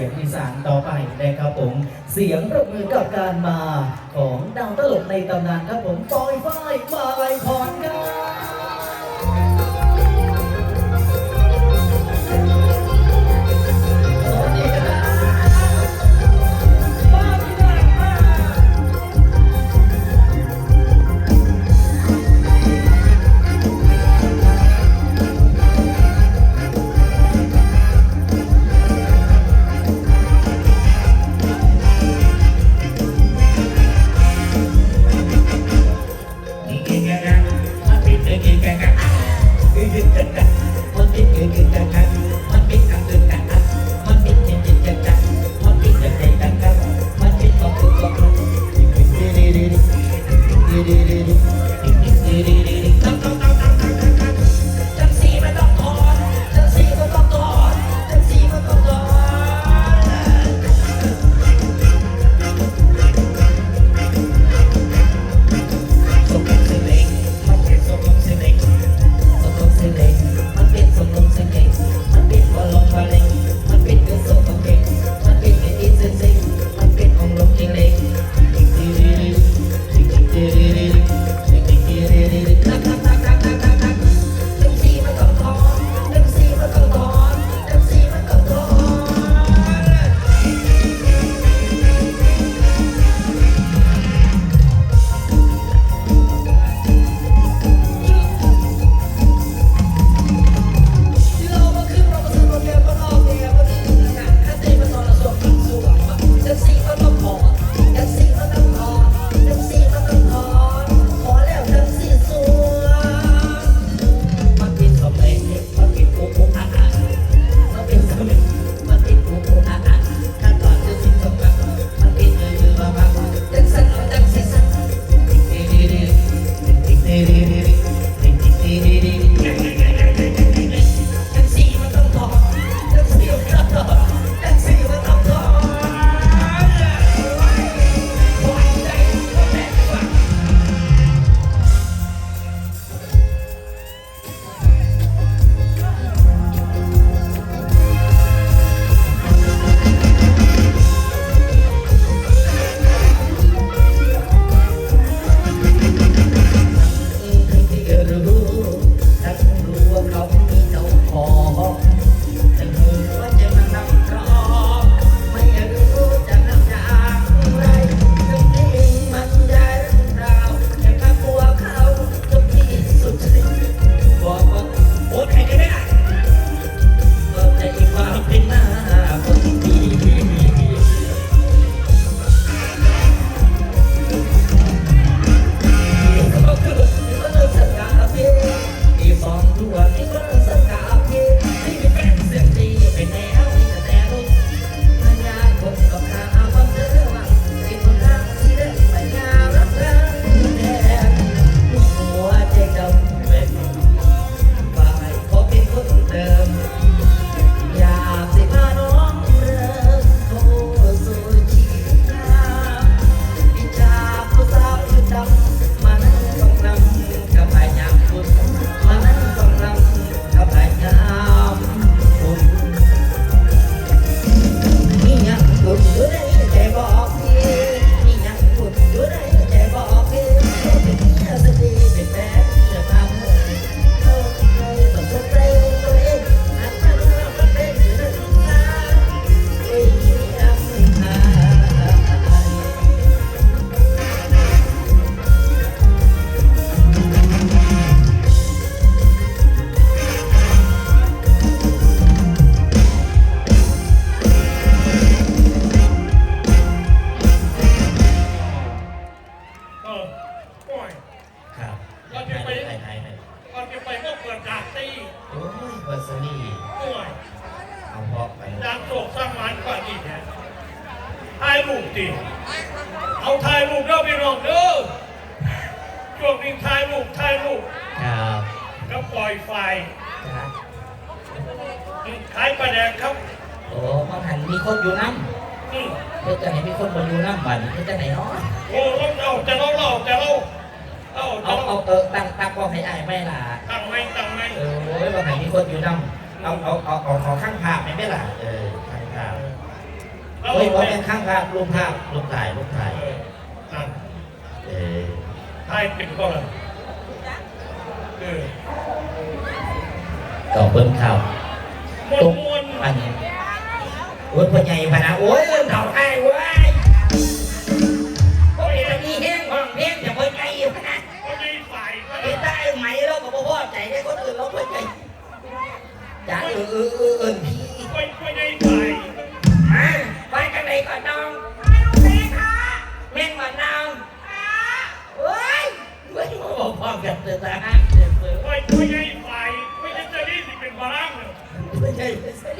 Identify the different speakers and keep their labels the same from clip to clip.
Speaker 1: เสียงอีสานต่อไปนะครับผม เสียงประมือกับการมาของดาวตลกในตำนานครับผมปอยฝ้ายมาลัยพรครับ
Speaker 2: เราโอ้ยเว่าเป็นข้าง
Speaker 1: ภาพลงภาพลงถ่ายลงถ่าย
Speaker 3: ออนั่น
Speaker 1: เออ
Speaker 3: ทายเป็นก็เลยเออ
Speaker 1: ต่อเพิ่มข่าว
Speaker 3: มวนมวน
Speaker 1: อันนี้โอ้ยพ่อใหญ่พะนะโอ้ยเริ่มเข่าให้เว้ยโอ้ยตอนนี้แห้งห้องเพลงอย่าพ่อใหญ่พะนะ
Speaker 3: ก็มีฝ่ายก็
Speaker 1: ไอ้ใต้ไหมเราก็บ่พอใจได้คนอื่นเราพ่อใหญ่จ้าเออเออเออเออพี่
Speaker 3: ไม่ไม่ได้ฝ่าย
Speaker 1: อะ ไปกันไหนก่อนน้องแม่งมาน้องเฮ้ยไม่บอกพ่อกันเถอะนะเดี๋ยวเปิด
Speaker 3: ไม่ไม่ได้ฝ่ายไม่ใช่จะรีบเป็นบารังเนี่ย
Speaker 1: ไม่ใช่ไม่ใช่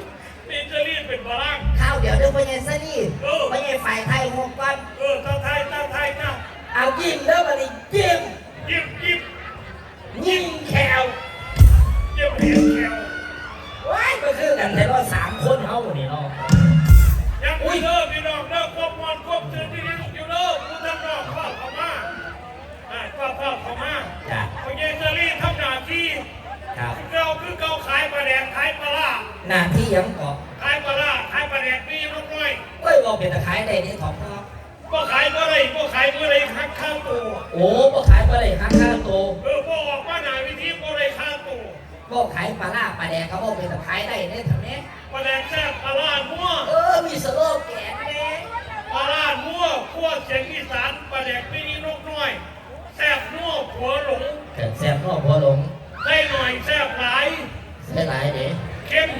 Speaker 3: นี่จะรีบเป็นบารัง
Speaker 1: ข้าวเดี๋ยวเดี๋ยวพ่อใหญ่ซะนี่
Speaker 3: เออ
Speaker 1: พ่อใหญ่ฝ่ายไทยหกวัน
Speaker 3: เออถ้าไทยถ้าไทยนะ
Speaker 1: เอายิ้มเด้อมาดิยิ้ม
Speaker 3: ยิบยิบ
Speaker 1: ยิงแขว
Speaker 3: ยิบเห็นแถว
Speaker 1: ว้ายก็คือกันแต่ว่าสามคนเฮานี่เนาะ
Speaker 3: ยังอุ้ยเลิกพี่น้อ ขายปลาแดงขายปลาล่า
Speaker 1: หน้าที่ยังเกาะ
Speaker 3: ขายปลาล่าขายปลาแดงนี่ลูกน้อย
Speaker 1: เอ้ยบอกเป็นตะขายได้นี่ของพ่อ
Speaker 3: ก็ขายเมื่อไรก็ขายเมื่อไรหักข้าวตัว
Speaker 1: โอ้บ่ขายปลาไหลหักค่าโต
Speaker 3: เออพอออกมาหนาวิธีเมื่อไรข้าวตัว
Speaker 1: บ่ขายปลาล่าปลาแดงเขาบอกเป็นตะขายได้เนี่ยทำเนี้ย
Speaker 3: ปลาแดงแซ่บปลาล่ามั่ว
Speaker 1: เออมีสโลแกนเนี่ย
Speaker 3: ปลาล่ามั่วขั้วเสียงอีสานปลาแดงนี่นกน้อยแซ่บมั่วผัวหลง
Speaker 1: เกิดแซ่บนอกหัวหลง
Speaker 3: ได้หน่อยแซ่บหลาย
Speaker 1: เสียหลายเด้
Speaker 3: เข้ม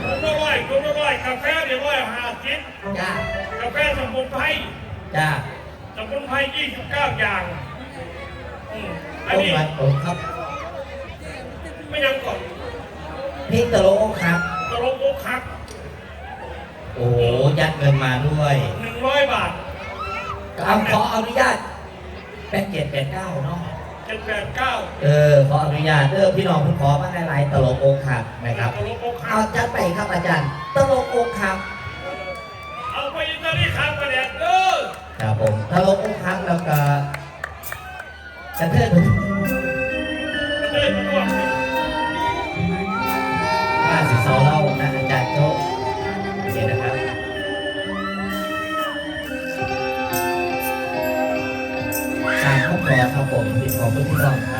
Speaker 3: คุณอร่อยคุณอร่อยกาแฟเดี๋ยวร้อยห้าสิบ
Speaker 1: จ้ากา
Speaker 3: แฟสมุนไพร
Speaker 1: จ้า
Speaker 3: สมุนไพรยี่สิบเก้าอย่างอืมอัน
Speaker 1: ต้อง
Speaker 3: นี้
Speaker 1: วัดผมครับ
Speaker 3: ไม่ยังก่อน
Speaker 1: พริกตะโลครับ
Speaker 3: ตลกโอกหัก
Speaker 1: โอ้โหยัดเงินมาด้วย
Speaker 3: หนึ่งร้อยบาท
Speaker 1: เอาขออนุญาตแพ็กเกจแปดเก้าเนาะ
Speaker 3: เจ็ดแปดเก้า
Speaker 1: เออขออนุญาตเออพี่น้องผมขอมาหลายๆตลกโอกหักนะครับ
Speaker 3: ตลกโอกหั
Speaker 1: เอา
Speaker 3: ก
Speaker 1: จัดไปครับอาจารย์ ตลกอกหัก
Speaker 3: เอาไปอิตาลีข้ามประเด็นเออ
Speaker 1: ครับผมตลกอกหักแล้วก็กระเทยผม
Speaker 3: เดินมาก่อน
Speaker 1: ว่ามข้อควครับผมของผู้ที่สองครับ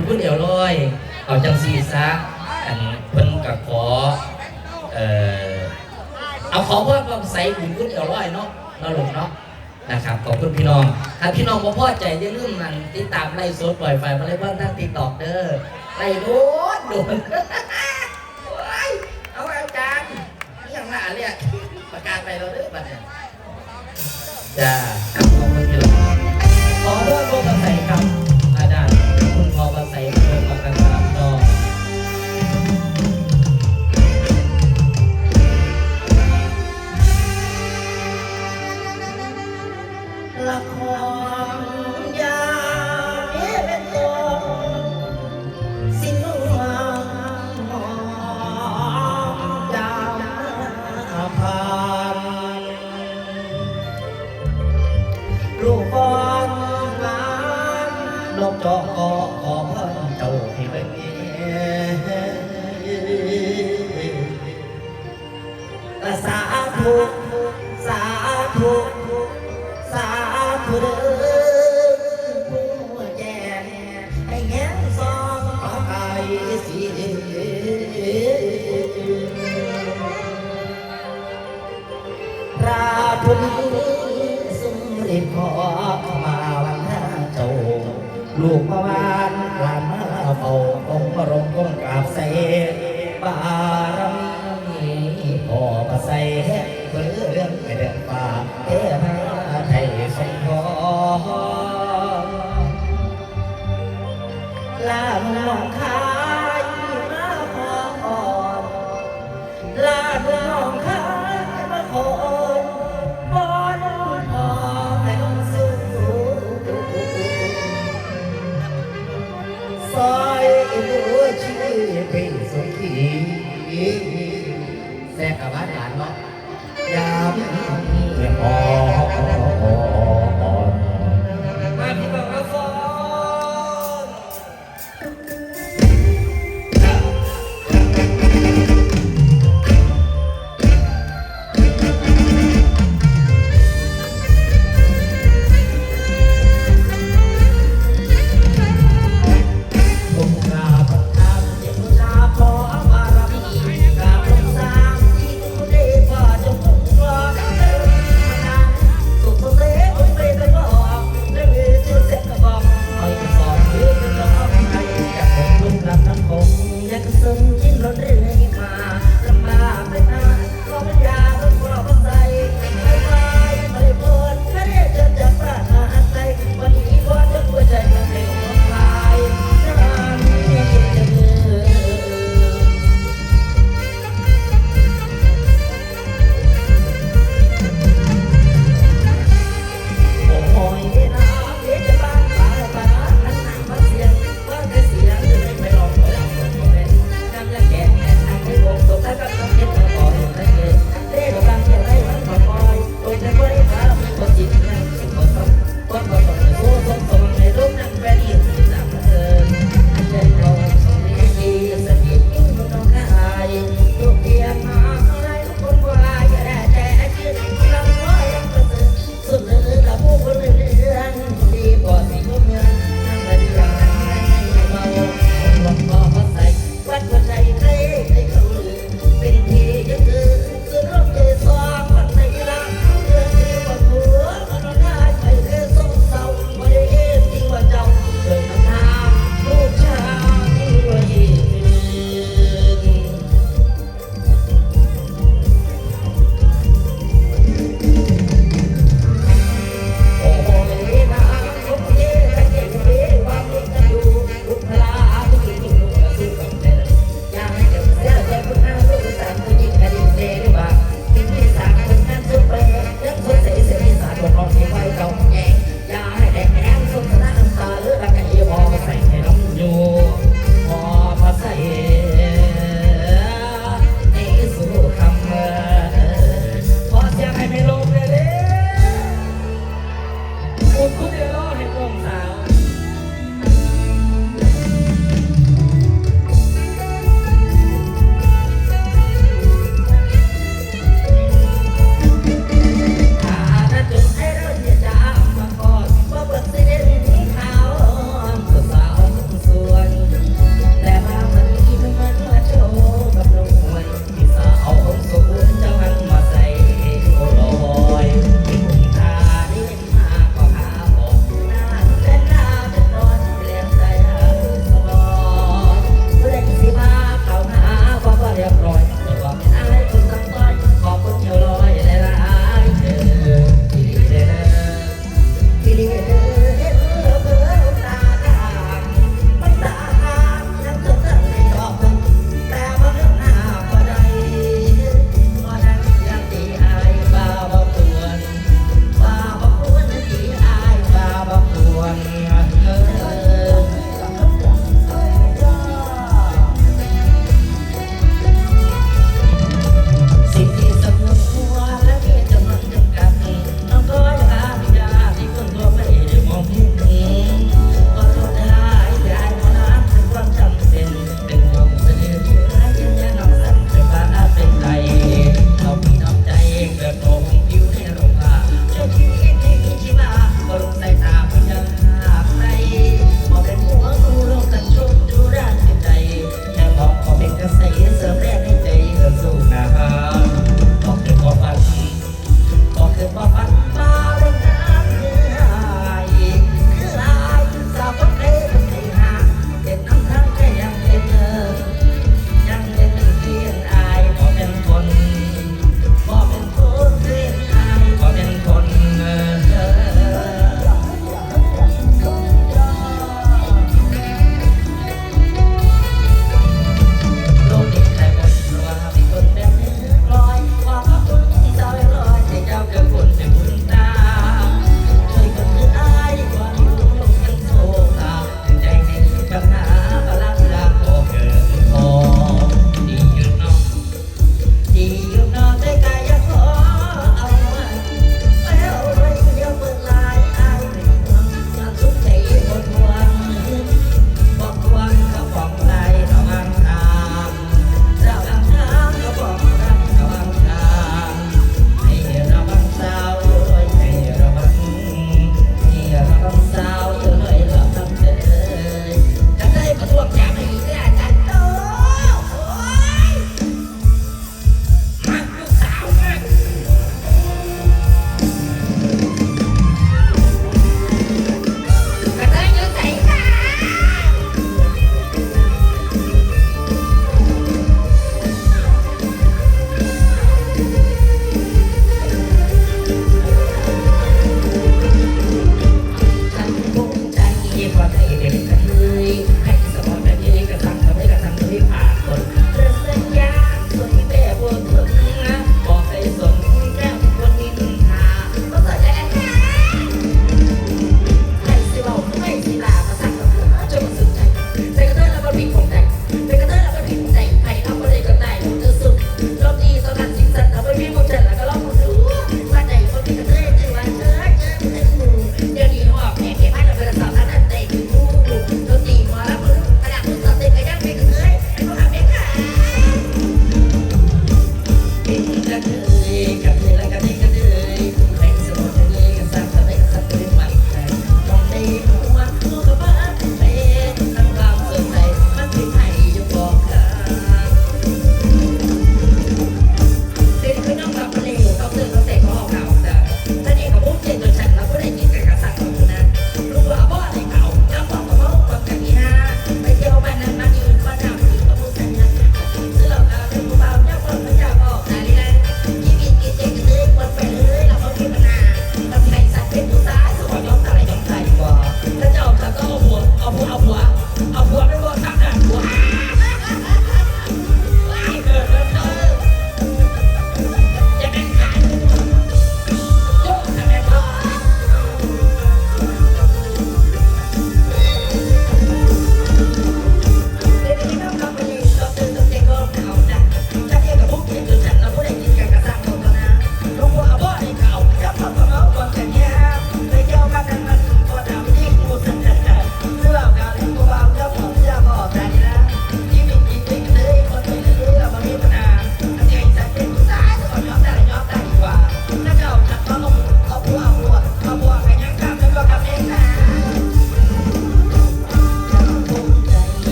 Speaker 1: ประบุญพุ่นเดียวลอย เอาจังซีซะอันเพิ่นกับขอเอ่อเอาขอว่าความใสบุญพุ่นเดียวลอยเนาะเราหลงเนาะนะครับขอบคุณพี่น้องถ้าพี่น้องบ่พอใจอย่าลืมมันติดตามไล่สดปล่อยไฟมาเลยเพิ่งทางติดต่อเด้อไล่โดนโดนโอ้ยเอาอาจารย์นี่อย่างหนาเนี่ยประกาศไปเราเด้อบัดเนี่ยจ้า มา
Speaker 4: วันหน้าเจ้าลูกมาวานลานมาเฝ้าองค์พรงก้มกราบใส่บารมีพ่อมาใส่เพื่อเรื่องเดินป่าเทม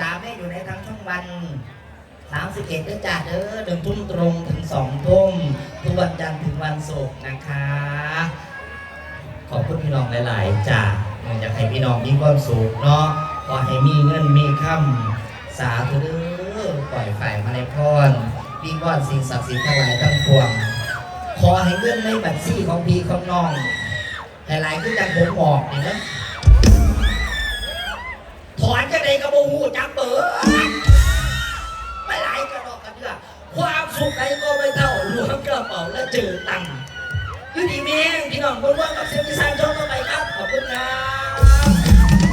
Speaker 4: จ๋า
Speaker 1: แม่อยู่ในทั้งช่องวันสามสิบเอ็ดจ้าเด้อหนึ่งทุ่มตรงถึงสองทุ่มทุกวันจันทร์ถึงวันศุกร์นะคะ ขอบคุณพี่น้องหลาย ๆจ้าอยากให้พี่น้องมีความสุขเนาะขอให้มีเงินมีคำสาธุเด้อปล่อยฝ่ายมาในพรพี่วอนสิ่งศักดิ์สิทธิ์ทั้งหลายทั้งปวง ขอให้เงินในบัตรซี่ของพี่ของน้อง หลายๆที่จะผมออกเนี่ยนะ ถอนจะได้กระโบหูจักเบิดไม่ไหลกระดอกกระเดื่อความสุขใดก็ไม่เท่ารวมกระเป๋าและเจอตังค์ยุติเมงพี่น้องคนว่ากับเซมิซานชอมต่อไปครับ ขอบคุณครับ